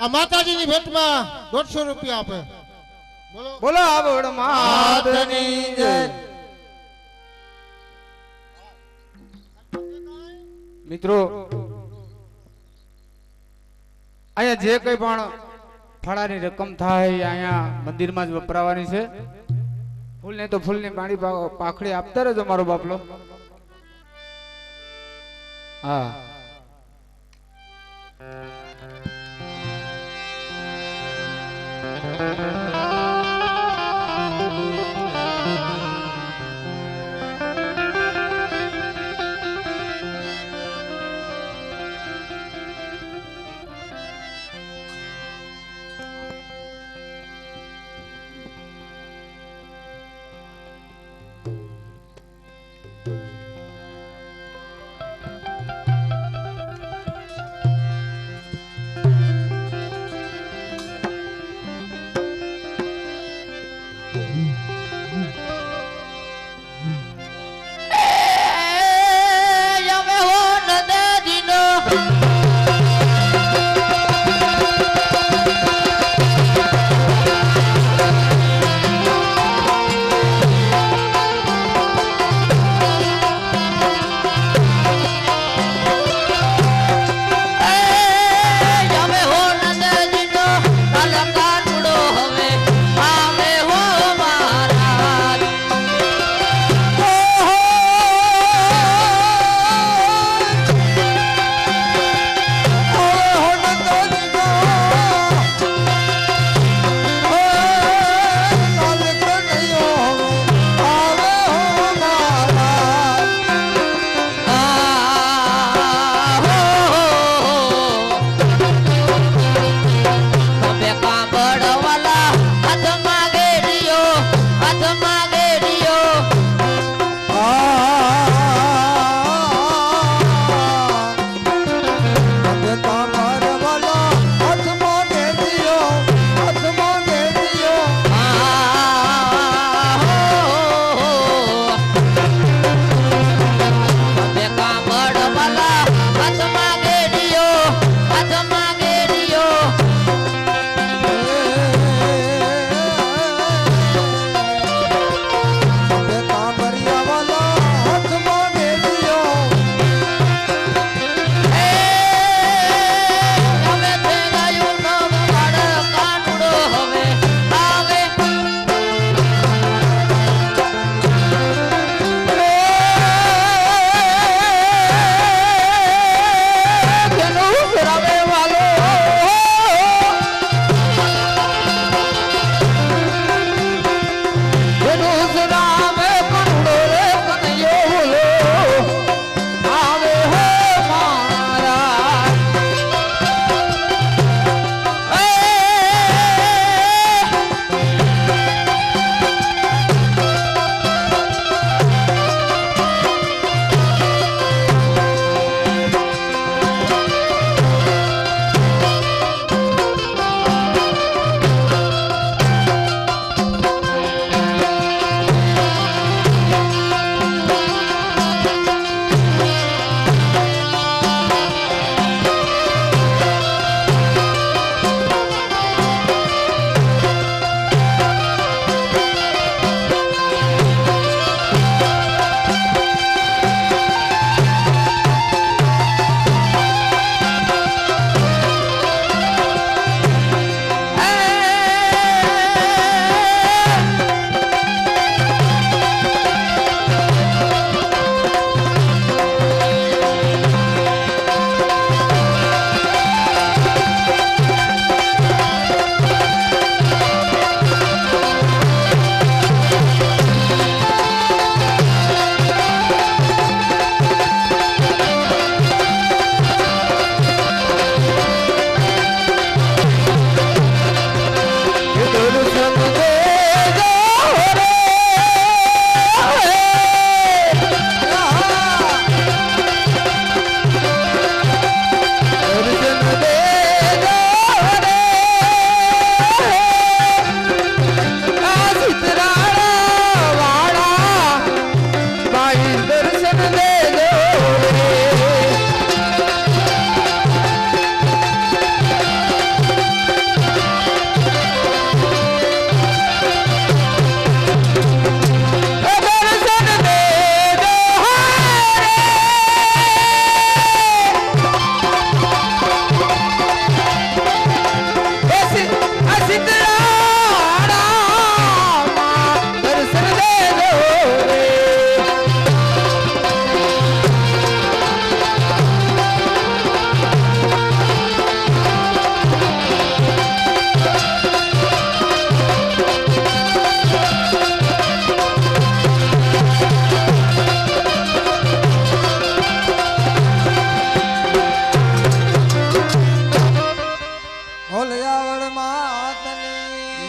આ માતાજીની ભેટમાં દોઢસો રૂપિયા આપે. બોલો. બોલો આવડ માતની જય. મિત્રો અહીંયા જે કંઈ પણ ફળાની રકમ થાય એ અહીંયા મંદિરમાં જ વપરાવાની છે. ફૂલને તો ફૂલની પાણી પા- પાખડી આપતા રહેજો મારો બાપલો. હા. અમે નંદાજીનો અમે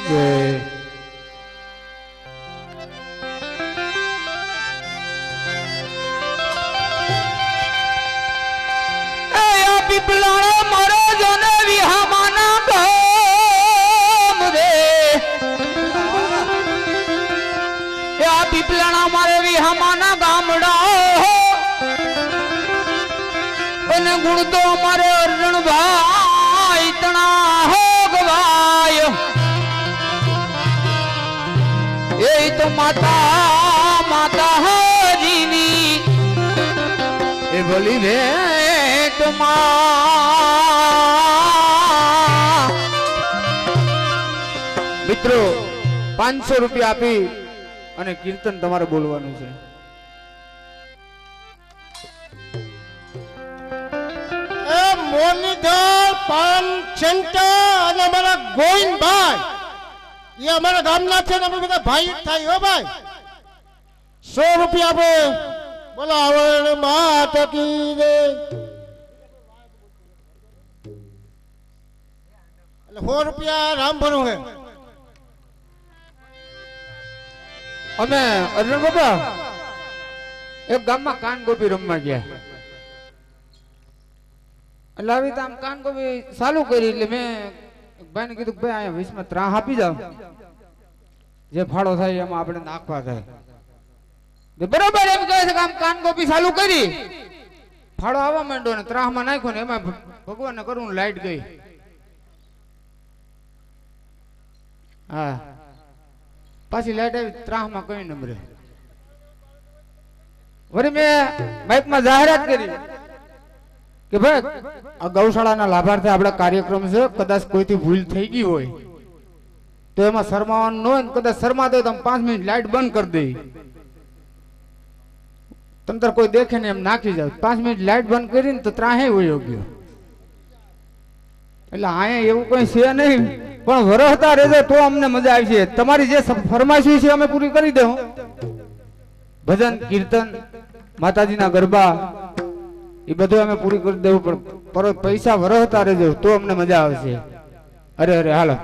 જય પીપલાળો મારો જોને વિહામાના ગોમ રે. આ પીપલાણા મારે વિહામાના ગામડા અને ગુણ તો અમારે અરણભા એ તો માતા માતા હરીની એ ભલી ભેટ મિત્રો, પાંચસો રૂપિયા આપી અને કીર્તન તમારે બોલવાનું છે. એ મોરલીધર પાન સેન્ટર અને અમારા ગોવિંદભાઈ. એ અમારા ગામના છે અમે બધા ભાઈ થાય, હો ભાઈ. સો રૂપિયા આપે. બોલો આવડ માત કી સો રૂપિયા રામ ભરું હે. અમે અર્જુન બાબા એક ગામમાં કાન ગોપી રમવા ગયા. એટલે આવી રીતે આમ કાન ગોપી ચાલુ કરી, એટલે મેં એક ભાઈને કીધું ભાઈ, અહીંયા વીસમાં ત્રાહ આપી જાવ જે ફાળો થાય એમાં આપણે નાખવા થાય. બરોબર એમ કહે છે કે આમ કાન ગોપી ચાલુ કરી. ફાળો આવવા માંડ્યો ને ત્રાહમાં નાખ્યો ને એમાં ભગવાનને કરું લાઈટ ગઈ. હા. પાછી લાઈટ આવી, ત્રાહમાં કઈ નંબરે વરી મેં માઇકમાં જાહેરાત કરી. કે ભાઈ, આ ગૌશાળાના લાભાર્થે આપણે કાર્યક્રમ છે, કદાચ કોઈથી ભૂલ થઈ ગઈ હોય, તો એમાં શરમાવાનું ન હોય ને કદાચ શરમા દે તો પાંચ મિનિટ લાઈટ બંધ કરી દઈ તંત્ર કોઈ દેખે ને એમ નાખી જાવ. પાંચ મિનિટ લાઈટ બંધ કરીને તો ત્રાહે હોય ગયો. એટલે અહીંયા એવું કઈ છે નહીં, પણ વરહતા રહેજો તો અમને મજા આવી છે તમારી જે ફરમાઈશી છે અમે પૂરી કરી દઉં. ભજન, કીર્તન, માતાજીના ગરબા એ બધું અમે પૂરી કરી દેવું પણ પૈસા વરહતા રહેજો, તો અમને મજા આવશે. અરે અરે, હાલો.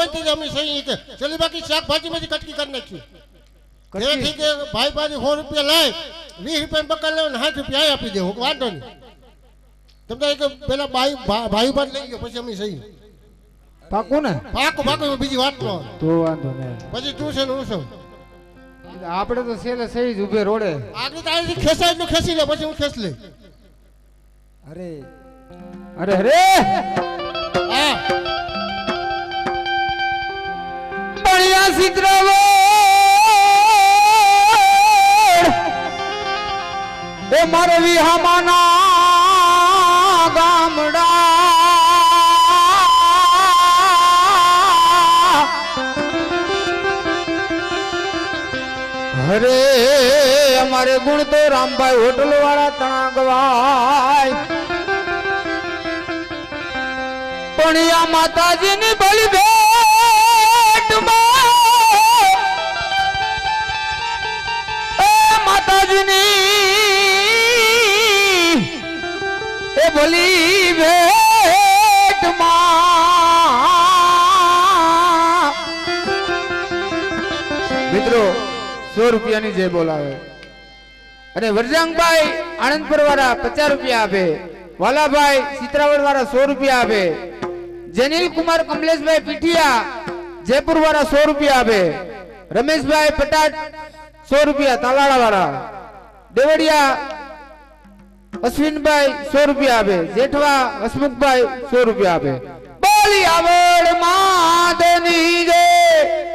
હોય તો અમે સહી છેલ્લે બાકી શાકભાજીમાંથી કટકી કરી નાખ્યું તેથી કે ભાઈ ભાજી સો રૂપિયા લાય વીસ રૂપિયા બકલ લે સાઠ રૂપિયા આપી આપી દેવું. વાંધો નહીં. તમને કે પેલા ભાઈ ભાઈ ભાઈ લઈ ગયો પછી અમે સહી. પાકું ને? પાકું પાકું બીજી વાત નો તો વાંધો નહીં. પછી તું છે ને હું છું. આપણે તો સેલે સહી જ ઉભે રોડે. આગળ તારી ખેસાય એટલું ખેંચી લે પછી હું ખેંચ લે અરે. અરે અરે! હા. બળિયા સિદ્રવો એ ગામડા. હરે, અમારે ગુણ તો રામભાઈ હોટલ વાળા તણાગવાય. પણ આ માતાજીની બલિ ભેટમાં સો રૂપિયાની જે બોલાવે. અને વરજાંગભાઈ આણંદપુર વાળા પચાસ રૂપિયા આપે. વાલાભાઈ સિત્રાવડ વાળા સો રૂપિયા આપે. જેનિલ કુમાર કમલેશભાઈ પીઠિયા જયપુર વાળા સો રૂપિયા આપે. રમેશભાઈ પટાટ સો રૂપિયા તાલાળા વાળા દેવડિયા અશ્વિનભાઈ સો રૂપિયા આપે. જેઠવા હસમુખભાઈ સો રૂપિયા આપે. બોલી આવડ જય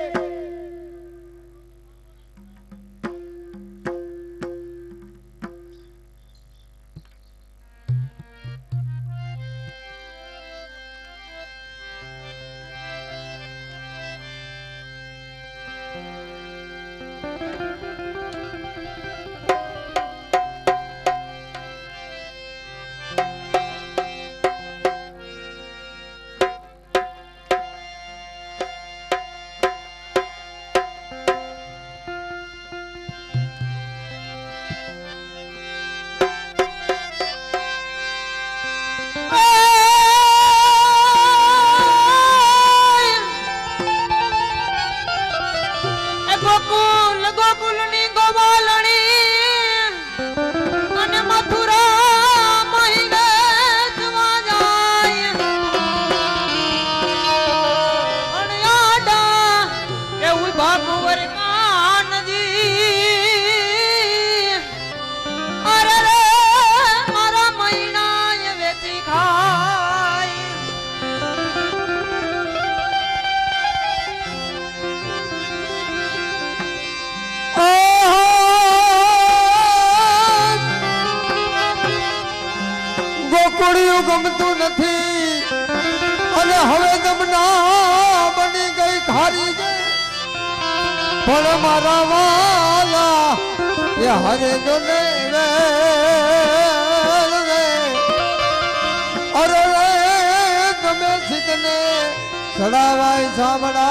એ હરે જો ને વેલ રે અરે રે સિદ્ધને ચડાવાય સાંભળા